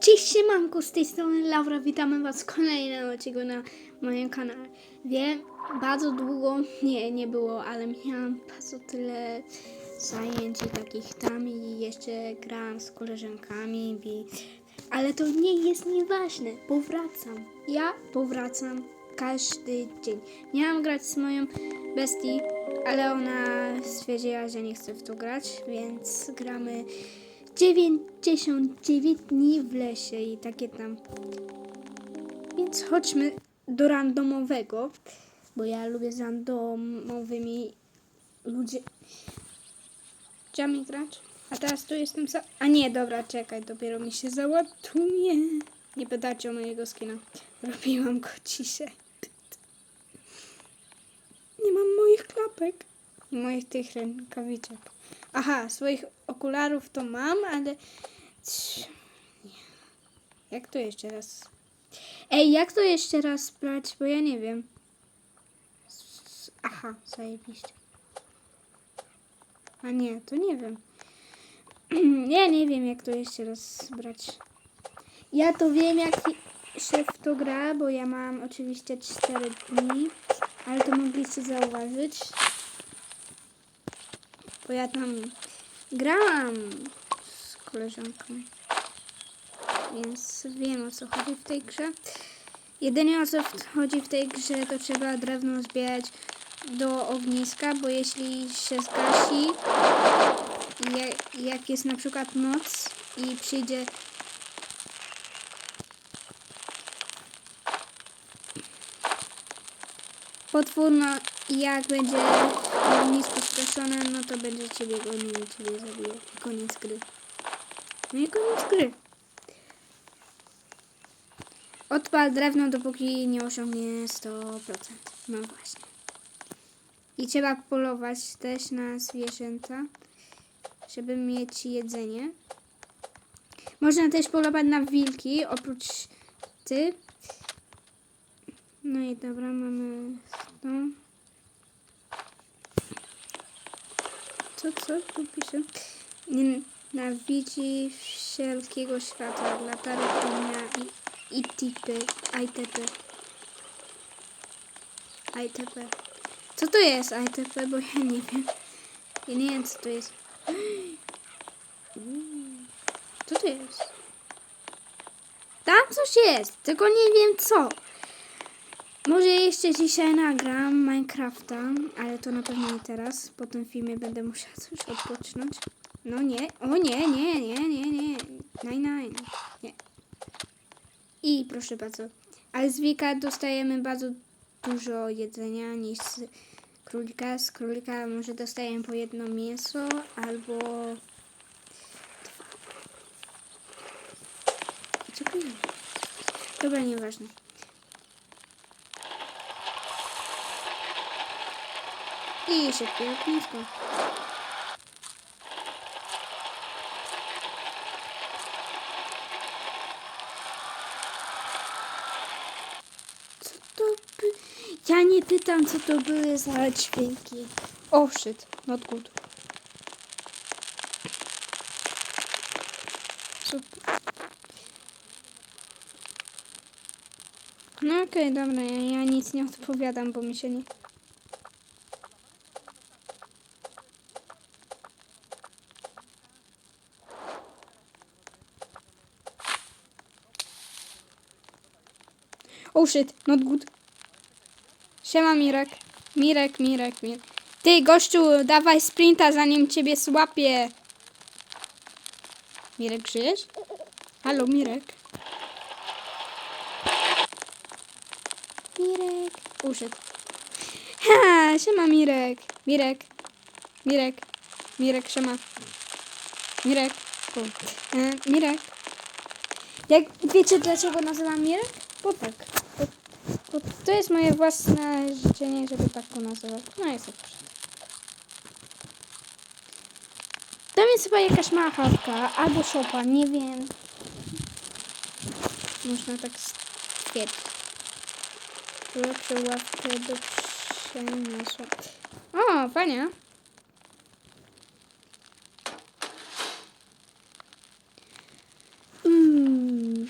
Cześć siemanko, z tej strony Laura, witamy was w kolejnym odcinku na moim kanale. Wiem, bardzo długo nie, nie było, ale miałam bardzo tyle zajęć takich tam i jeszcze grałam z koleżankami, i, ale to nie jest nieważne, powracam. Ja powracam każdy dzień. Miałam grać z moją bestii, ale ona stwierdziła, że nie chce w to grać, więc gramy 99 dni w lesie i takie tam. Więc chodźmy do randomowego, bo ja lubię z randomowymi ludźmi grać. A teraz tu jestem sam. A nie, dobra, czekaj, dopiero mi się załatuje. Nie pytacie o mojego skina. Robiłam go dzisiaj. Nie mam moich klapek i moich tych rękawiczek. Aha, swoich okularów to mam, ale. Jak to jeszcze raz? Ej, jak to jeszcze raz brać? Bo ja nie wiem. Aha, zajebiście. A nie, to nie wiem. ja nie wiem, jak to jeszcze raz brać. Ja to wiem, jak w to gra, bo ja mam oczywiście 4 dni, ale to mogliście zauważyć. Bo ja tam grałam z koleżanką. Więc wiem o co chodzi w tej grze. Jedynie o co chodzi w tej grze to trzeba drewno zbierać do ogniska, bo jeśli się zgasi, jak, jak jest na przykład noc i przyjdzie potwór, no i jak będzie ognisko straszone, no to będzie ciebie gonił i ciebie zabije. Koniec gry. No i koniec gry. Odpal drewno, dopóki nie osiągnie 100%. No właśnie. I trzeba polować też na zwierzęta, żeby mieć jedzenie. Można też polować na wilki, oprócz ty. No i dobra, mamy to. Co, co tu pisze? Nienawidzi wszelkiego światła, latarek dnia i, i tipy, ITP. ITP. Co to jest ITP? Bo ja nie wiem. Ja nie wiem, co to jest. Co to jest? Tam coś jest, tylko nie wiem co. Może jeszcze dzisiaj nagram Minecrafta, ale to na pewno nie teraz. Po tym filmie będę musiała coś odpocząć. No nie, o nie, nie, nie, nie, nie. Nine, nine. Nie. I proszę bardzo. Ale z Wika dostajemy bardzo dużo jedzenia niż z królika. Z królika może dostajemy po jedno mięso albo? Dobra, nieważne. I szybkie ognisko. Co to by... Ja nie pytam, co to były za dźwięki. Oh shit, not good. Super. No okej, dobra, ja, ja nic nie odpowiadam, bo mi się nie... Oh shit, not good. Siema Mirek. Mirek, Mirek, Mirek. Ty gościu, dawaj sprinta zanim ciebie słapie. Mirek, żyjesz? Halo, Mirek. Mirek. Uszedł. Ha, siema Mirek. Mirek. Mirek. Mirek, siema. Mirek. E, Mirek. Jak wiecie dlaczego nazywam Mirek? Bo tak. Bo, to jest moje własne życzenie, żeby tak go nazywać. No i super. To jest chyba jakaś mała chatka albo szopa, nie wiem. Można tak stwierdzić. Lepsze ławkę do przeniosła. O, fajnie. Mm.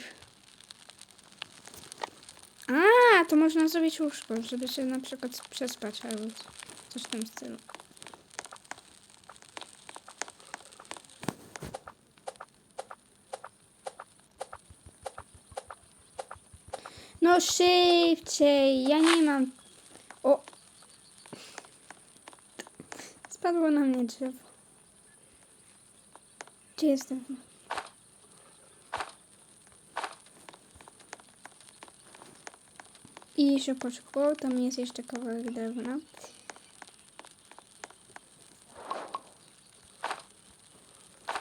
To można zrobić łóżko, żeby się na przykład przespać albo coś w tym stylu. No szybciej, ja nie mam. O! Spadło na mnie drzewo. Gdzie jest I szybko, tam jest jeszcze kawałek drewna.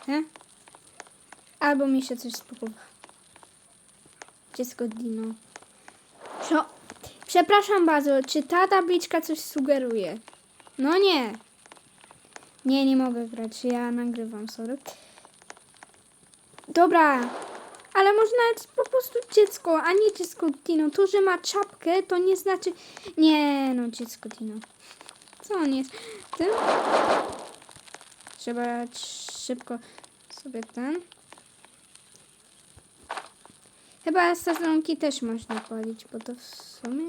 He? Albo mi się coś spodoba. Dziecko Dino. Co? Przepraszam bardzo, czy ta tabliczka coś sugeruje? No nie. Nie, nie mogę grać. Ja nagrywam, sorry. Dobra, ale można po prostu dziecko, a nie dziecko Dino. To, że ma czapkę, to nie znaczy... Nie, no dziecko Dino. Co on jest? Tym? Trzeba szybko sobie ten... Chyba sezonki też można palić, bo to w sumie...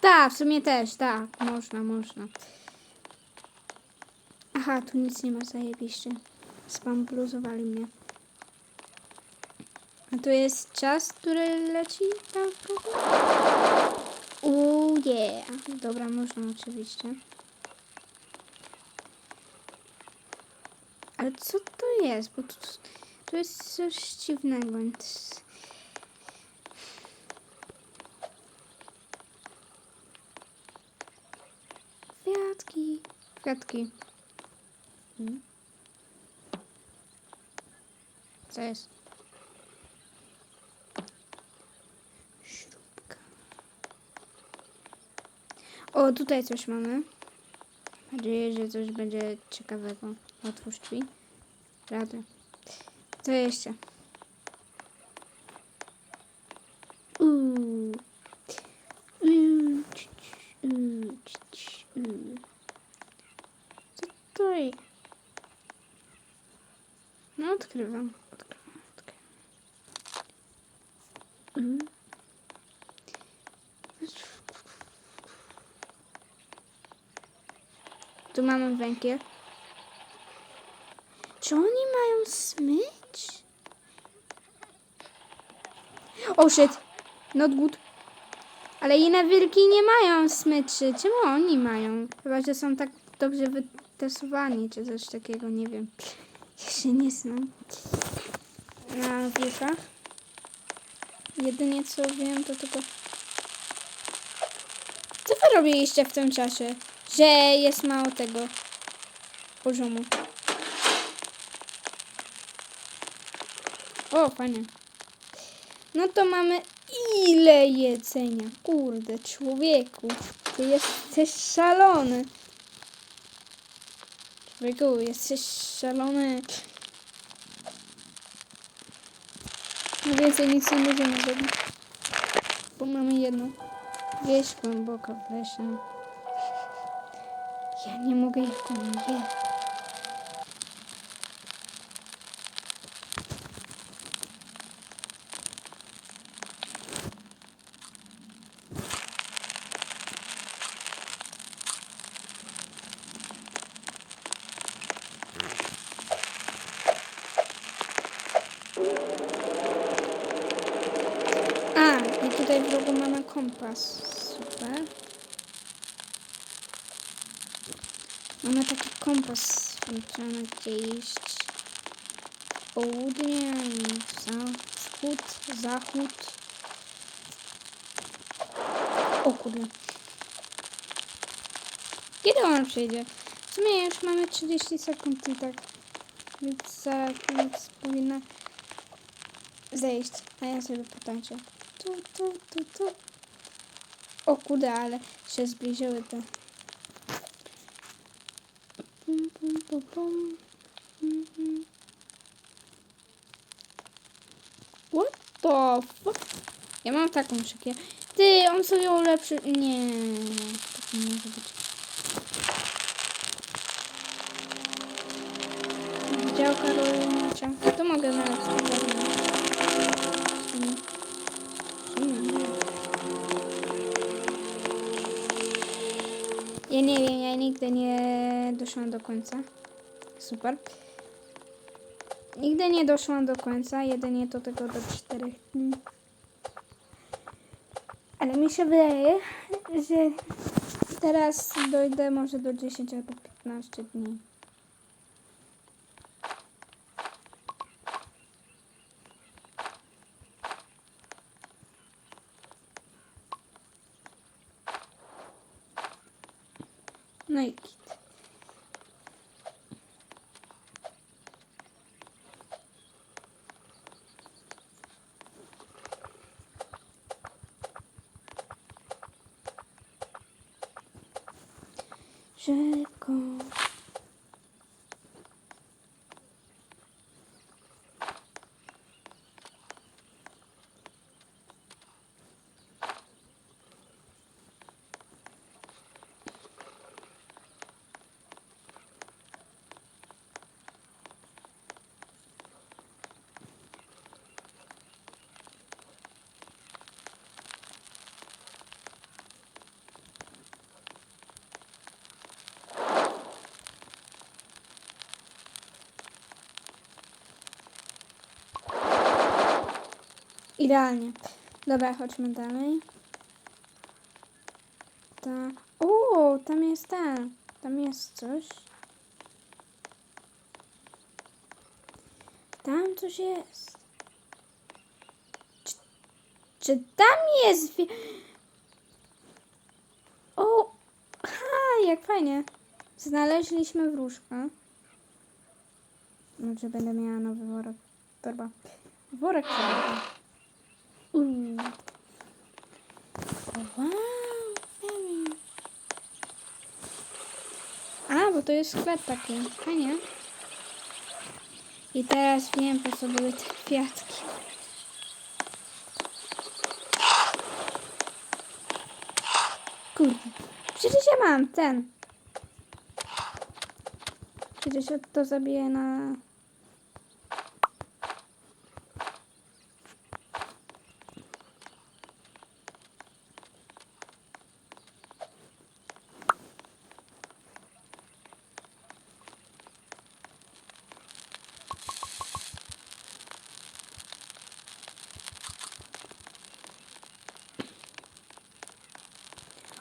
Tak, w sumie też, tak. Można, można. Aha, tu nic nie ma, zajebiście. Spambluzowali mnie. A tu jest czas, który leci tak? Uuu, yeah. Dobra, można oczywiście. Ale co to jest? Bo tu, tu jest coś dziwnego. Więc... Kwiatki. Kwiatki. Hmm. Co jest? O, tutaj coś mamy. Mam nadzieję, że coś będzie ciekawego. Otwórz drzwi. Radę. Co jeszcze? Uuu. Uuu, ci, ci, uuu, ci, ci, uuu. Co to jest? No odkrywam. Odkrywam, odkrywam. Mm. Tu węgiel. Czy oni mają smycz? Oh shit. Not good. Ale inne wilki nie mają smyczy. Czemu oni mają? Chyba, że są tak dobrze wytestowani, czy coś takiego, nie wiem. Ja się nie znam na wilkach. Jedynie co wiem, to tylko... Co wy robiliście w tym czasie? Że jest mało tego poziomu. O, fajnie. No to mamy ile jedzenia. Kurde, człowieku. Ty jesteś szalony. Człowieku, jesteś szalony. No więcej nic nie możemy zrobić. Bo mamy jedno. Wieś głęboko w lesie. Ja nie mogę on je. A, i tutaj w rogu mamy kompas. Super. Mamy taki kompas, trzeba gdzie iść. Południe, za, wschód, zachód. O kurde. Kiedy on przyjdzie? W sumie już mamy 30 sekund i tak. Więc za koniec powinna zejść. A ja sobie potańczę. Tu, tu, tu, tu. O kurde, ale się zbliżyły te. Pum, pum, pum, pum. Mhm. What the fuck? Ja mam taką szykię. Ty, on sobie ulepszy... Nie, tak nie może być. Rolnicza. Doszłam do końca. Super. Nigdy nie doszłam do końca, jedynie do tego do czterech dni. Ale mi się wydaje, że teraz dojdę może do 10 albo 15 dni. No i git. Szybko. Idealnie. Dobra, chodźmy dalej. Ta... O, tam jest ten. Tam jest coś. Tam coś jest. Czy, czy tam jest... O! Ha, jak fajnie. Znaleźliśmy wróżkę. Może będę miała nowy worek. Torba. Worek torba. Uuu. Wow. A, bo to jest sklep taki. Fajnie. I teraz wiem, po co były te kwiatki. Kurde. Przecież ja mam ten. Przecież ja to zabiję na...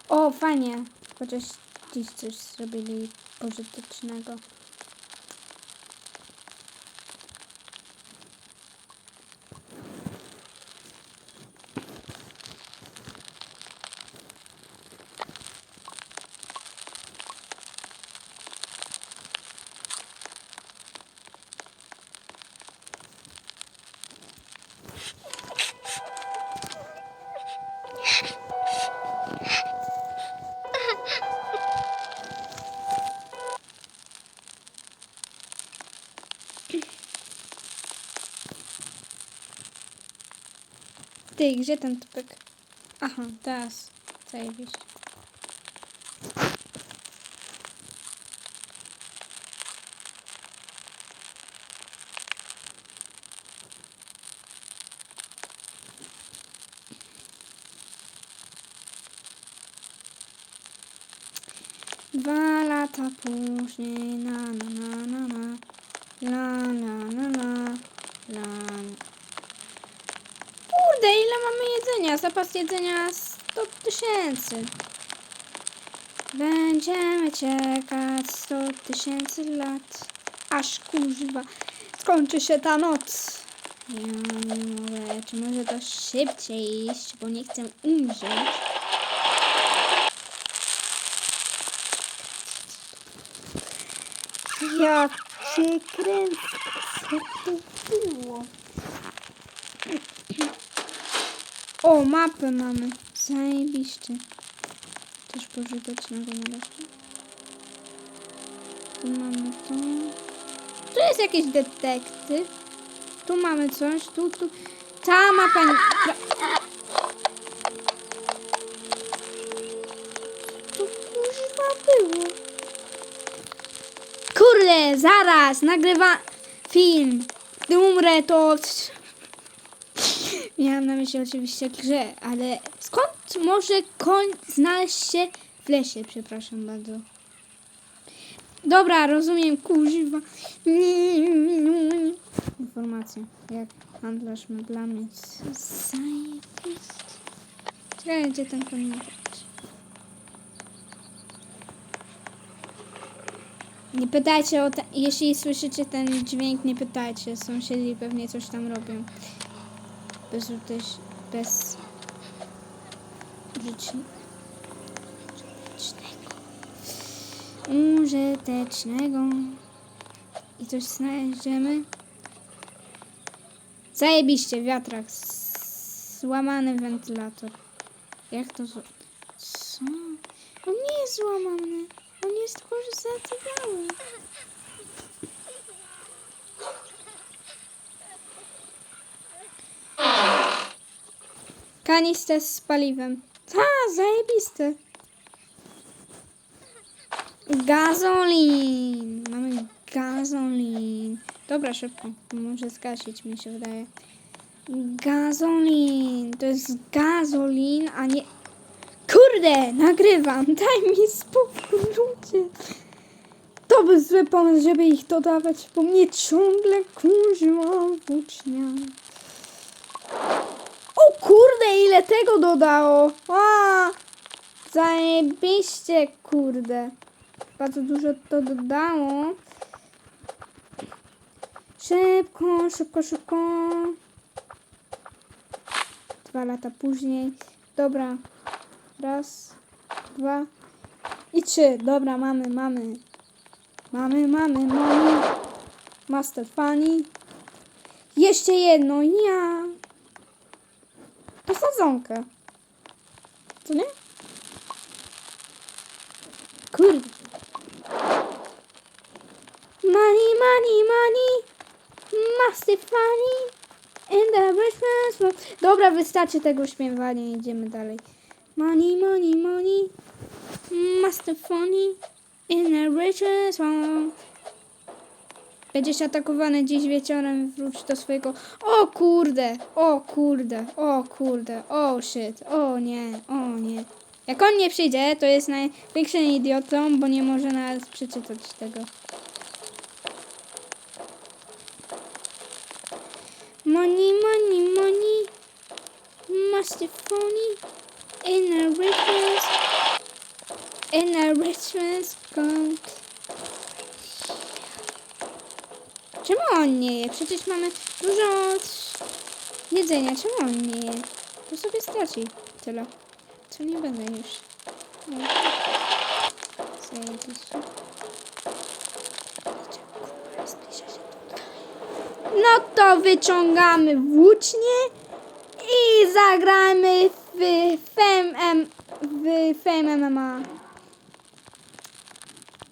O, fajnie. Chociaż dziś coś zrobili pożytecznego. Ty, gdzie ten typek? Aha, teraz. Zajebiście. Dwa lata później, na na na na na, la na na na, la na. Kurde, ile mamy jedzenia? Zapas jedzenia 100 tysięcy. Będziemy czekać 100 tysięcy lat, aż kurwa skończy się ta noc. Ja nie mogę, czy może to szybciej iść, bo nie chcę umrzeć. Ja cię kręcę, co to było? O, mapę mamy. Zajebiście. Coś pożytecznego na. Tu mamy to. Tu jest jakiś detektyw. Tu mamy coś. Tu, tu. Ta mapa nie... To kurwa było. Kurde, zaraz, nagrywa film. Gdy umrę, to... Miałam na myśli oczywiście grę, ale skąd może koń znaleźć się W lesie, przepraszam bardzo. Dobra, rozumiem, kuźwa. Informacja. Jak handlarz meblami jest zajebisty. Ciekawe, gdzie ten komunikat. Nie pytajcie o jeśli słyszycie ten dźwięk, nie pytajcie. Sąsiedzi pewnie coś tam robią. Bez utyś, bez użytecznego. I coś znajdziemy. Zajebiście, wiatrak. Złamany wentylator. Jak to. Co? On nie jest złamany. On jest tylko że Kanister z paliwem. Ha, zajebiste. Gazolin. Mamy gazolin. Dobra, szybko. Muszę zgasić, mi się wydaje. Gazolin. To jest gazolin, a nie... Kurde, nagrywam. Daj mi spokój, ludzie. To był zły pomysł, żeby ich dodawać, bo mnie ciągle kuźma włócznia. Ile tego dodało. A, zajebiście, kurde. Bardzo dużo to dodało. Szybko, szybko, szybko. Dwa lata później. Dobra. Raz, dwa i trzy. Dobra, mamy, mamy. Mamy, mamy, mamy. Master Funny. Jeszcze jedno. Ja. To sadzonkę. Co nie? Kurde. Money, money, money. Master Funny. And the Christmas. Dobra, wystarczy tego śpiewania. Idziemy dalej. Money, money, money. Master Funny. In the riches home. Będziesz atakowany dziś wieczorem, wróć do swojego... O kurde, o kurde, o kurde, o shit, o nie, o nie. Jak on nie przyjdzie, to jest największym idiotą, bo nie może nawet przeczytać tego. Money, money, money. Master Funny. In the riches. In the riches gold. Czemu on nie je? Przecież mamy dużo jedzenia. Czemu on nie je? To sobie straci tyle. Co nie będę już. No. To wyciągamy włócznie i zagramy w Fame, M, w Fame MMA.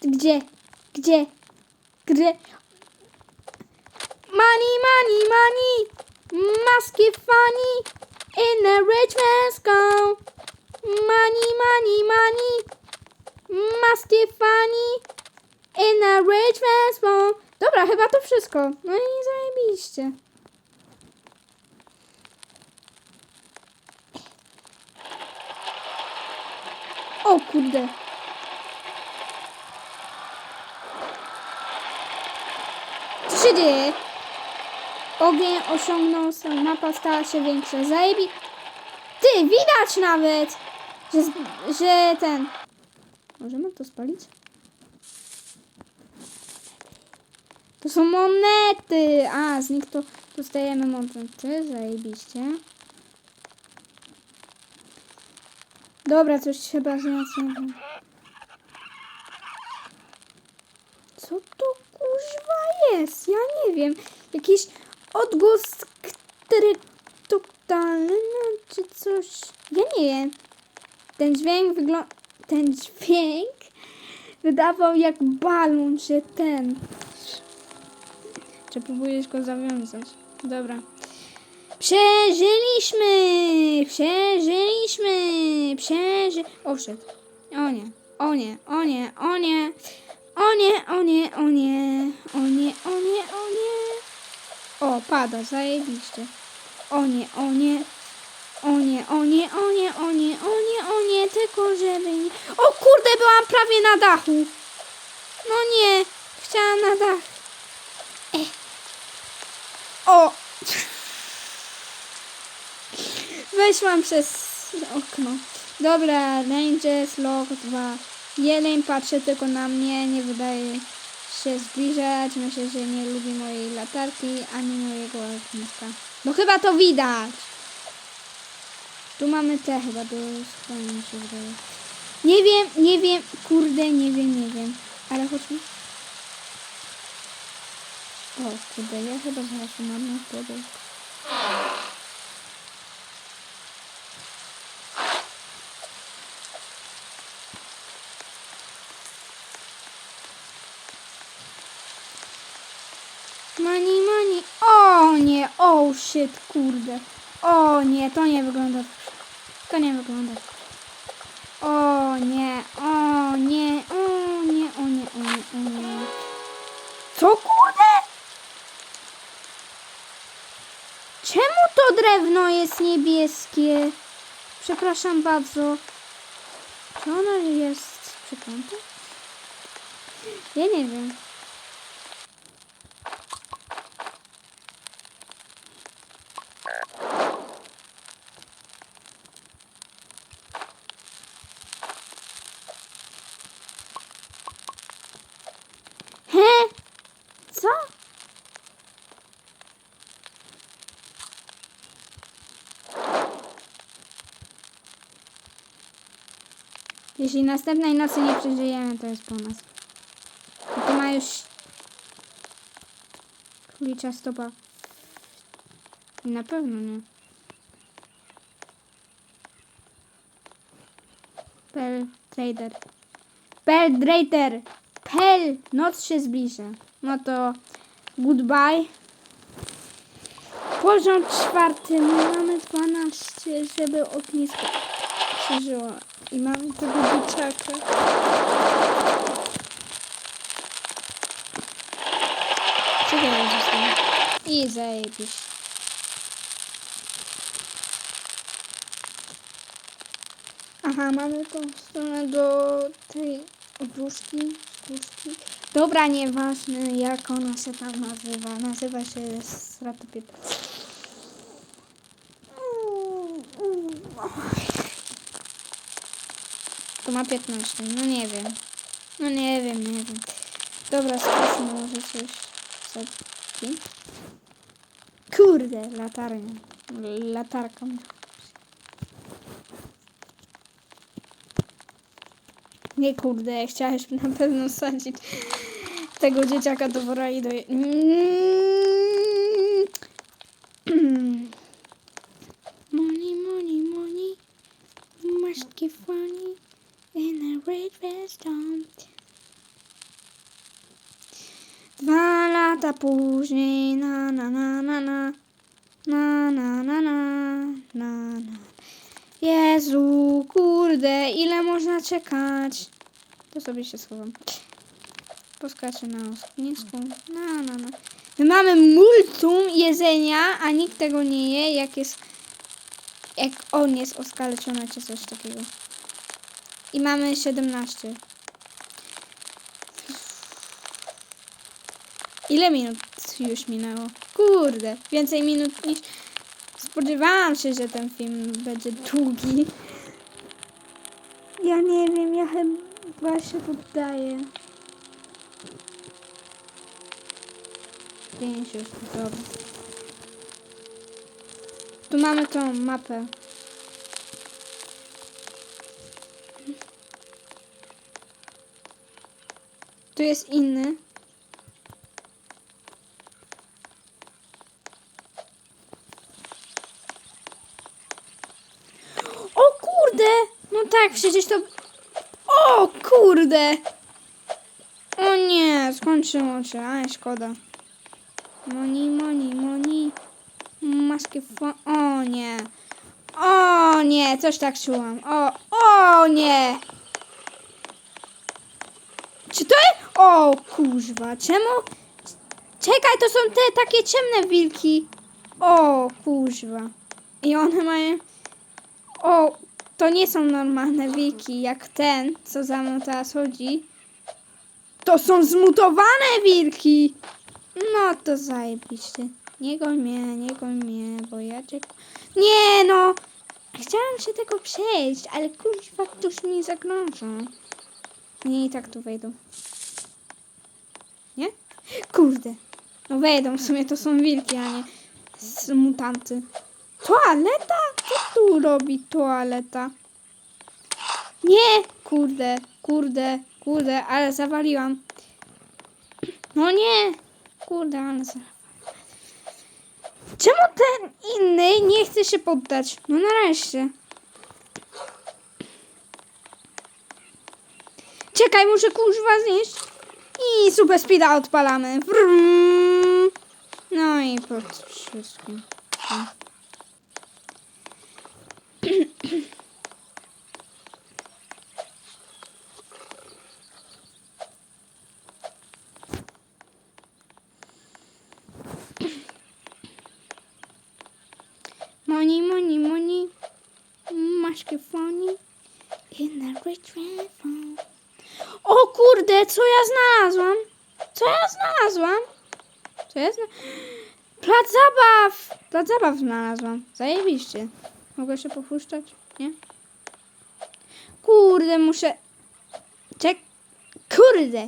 Gdzie? Gdzie? Gdzie? Money, money, money. Maski funny. In the rich man's go. Money, money, money. Maski funny. In the rich man's go. Dobra, chyba to wszystko. No i zajebiście. O kurde. Co się dzieje? Ogień osiągnął swoją mapa, stała się większa. Zajebi... Ty, widać nawet, że, że ten... Możemy to spalić? To są monety! A, z nich to dostajemy monety, zajebiście. Dobra, coś trzeba znać. Co to kuźwa jest? Ja nie wiem. Jakiś odgłos totalny czy coś. Ja nie wiem. Ten dźwięk wygląda... Ten dźwięk wydawał jak balon, że ten... Czy próbujesz go zawiązać? Dobra. Przeżyliśmy! Przeżyliśmy! Przeży... O, shit. O nie, o nie, o nie, o nie. O nie, o nie, o nie. O nie, o nie, o nie. O, pada, zajebiście. O nie, o nie. O nie, o nie, o nie, o nie, o nie, o nie, tylko żeby nie... O kurde, byłam prawie na dachu. No nie, chciałam na dach. E. O! Weszłam przez okno. Dobra, Rangers Log 2. Jeleń patrzy tylko na mnie, nie wydaje się zbliżać. Myślę, że nie lubi mojej latarki, ani mojego ogniska. Bo chyba to widać. Tu mamy te chyba do spania się wydaje. Nie wiem, nie wiem, kurde, nie wiem, nie wiem. Ale chodźmy. O, kurde, ja chyba zaraz mam na podejść. Money, money. O nie, oh shit, kurde. O nie, to nie wygląda. To nie wygląda. O nie, o nie, o nie, o nie, o nie, o nie. Co kurde? Czemu to drewno jest niebieskie? Przepraszam bardzo. Czy ono jest przykąte? Ja nie wiem. He? Co? Jeśli następnej nocy nie przeżyjemy, to jest po nas. I to ma już królicza stopa. Na pewno nie. Pel Trader. Pel Trader. Pel. Noc się zbliża. No to goodbye. Poziom czwarty. My mamy 12, żeby ognisko przeżyło. I mamy tego dzieciaka. Czekaj, ja zostanę. I zajebisz. Aha, mamy tą stronę do tej wróżki. wróżki. Dobra, nieważne jak ona się tam nazywa. Nazywa się Stratopieta. Ma 15, no nie wiem. No nie wiem, nie wiem. Dobra, spójrzmy może coś. Co? Kurde, latarnia. Latarką. Nie kurde, chciałeś na pewno sadzić tego dzieciaka do wora i do... Mm. Money, money, money. Must get funny in a red restaurant. Dwa lata później, na na na na na. Na na na na na na. Jezu, kurde, ile można czekać? To sobie się schowam. Poskaczę na ognisku. Na, na, na. My mamy multum jedzenia, a nikt tego nie je, jak jest... Jak on jest oskaleczony, czy coś takiego. I mamy 17. Ile minut już minęło? Kurde, więcej minut niż... Spodziewałam się, że ten film będzie długi. Ja nie wiem, ja chyba się poddaję. Pięć już, dobra. Tu mamy tą mapę. Tu jest inny. O kurde! No tak, przecież to... O kurde! O nie, skończyło się, ale szkoda. Moni, moni, moni. Maski fo... O nie. O nie, coś tak czułam. O, o nie! Czy to jest... O kurzwa, czemu... Czekaj, to są te takie ciemne wilki. O kurzwa. I one mają... O, to nie są normalne wilki, jak ten, co za mną teraz chodzi. To są zmutowane wilki! No to zajebiście. Nie goń mnie, nie goń mnie, bo ja cię... Nie no! Chciałam się tego przejść, ale kurwa ktoś mi zagrożą. Nie i tak tu wejdą. Nie? Kurde. No wejdą, w sumie to są wilki, a nie mutanty. Toaleta? Co tu robi toaleta? Nie! Kurde, kurde, kurde, ale zawaliłam. No nie! Kurde, ale zawaliłam. Czemu ten inny nie chce się poddać? No nareszcie. Czekaj, muszę kurzwa znieść. I super speeda odpalamy. Wrum. No i po wszystkim. Money, money, money. Masz funny. In the rich. O kurde, co ja znalazłam? Co ja znalazłam? Co ja zna... Plac zabaw! Plac zabaw znalazłam. Zajebiście. Mogę się popuszczać? Nie? Kurde, muszę... Czek... Kurde!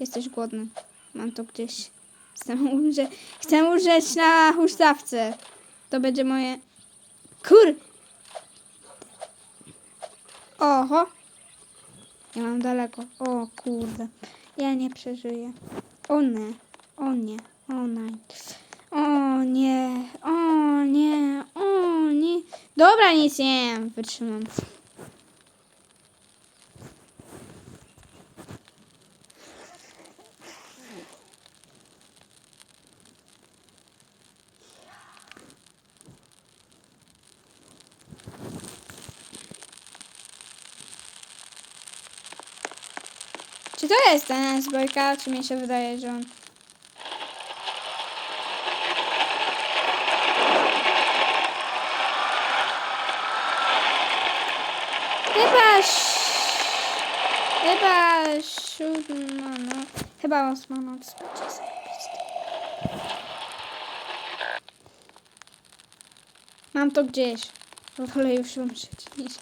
Jesteś głodny. Mam to gdzieś. Chcę umrzeć, chcę umrzeć na huśtawce. To będzie moje... Kur... Oho. Ja mam daleko. O kurde. Ja nie przeżyję. O nie. O nie. O nie. O nie. O nie. O nie. Dobra, nic nie wiem. Wytrzymam. Czy to jest ten zbojka, czy mi się wydaje, że on... Chyba... Chyba siódma, no. Chyba ósma noc. Mam to gdzieś. Wolę już umrzeć niż...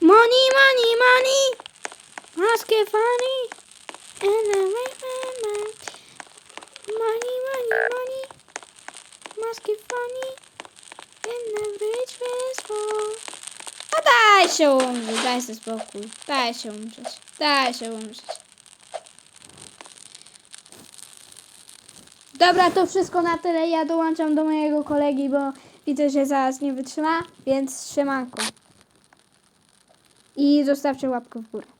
Money, money, money! Ask it funny. And I remember. Money, money, money. Mask it funny. And the rich man's fall. A daj się umrzeć, daj sobie spokój. Daj się umrzeć. Daj się umrzeć. Dobra, to wszystko na tyle. Ja dołączam do mojego kolegi, bo widzę, że zaraz nie wytrzyma, więc trzymanko. I zostawcie łapkę w górę.